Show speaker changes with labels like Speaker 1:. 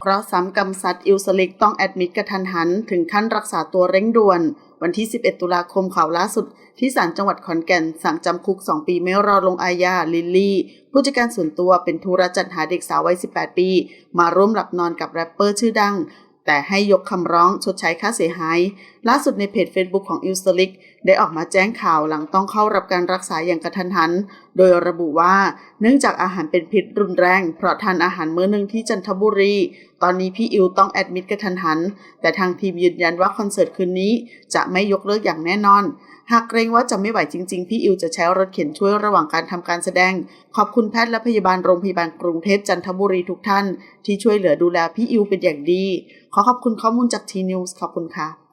Speaker 1: เพราะซ้ำกำซัดอิลสลิกต้องแอดมิดกระทันหัน ถึงขั้นรักษาตัวเร่งด่วน วันที่ 11 ตุลาคมข่าวล่าสุด ที่ศาลจังหวัดขอนแก่น สั่งจำคุก 2 ปีไม่รอลงอาญาลิลลี่ ผู้จัดการส่วนตัวเป็นธุระจัดหาเด็กสาววัย 18 ปี มาร่วมหลับนอนกับแรปเปอร์ชื่อดังแต่ให้ยกคำร้องชดใช้ค่าเสียหาย ล่าสุดในเพจ Facebook ของอิลสลิกได้ออกมาแจ้งข่าวหลังต้องเข้ารับการรักษาอย่างกระทันหัน โดยระบุว่าเนื่องจากอาหารเป็นพิษรุนแรง เพราะทานอาหารมื้อหนึ่งที่จันทบุรี ตอนนี้พี่อิวต้องแอดมิดกระทันหัน แต่ทางทีมยืนยันว่าคอนเสิร์ตคืนนี้จะไม่ยกเลิกอย่างแน่นอน หากเกรงว่าจะไม่ไหวจริง ๆ พี่อิวจะใช้รถเข็นช่วยระหว่างการทำการแสดง ขอบคุณแพทย์และพยาบาลโรงพยาบาลกรุงเทพจันทบุรีทุกท่าน ที่ช่วยเหลือดูแลพี่อิวเป็นอย่างดี ขอขอบคุณข้อมูลจากทีนิวส์ขอบคุณค่ะ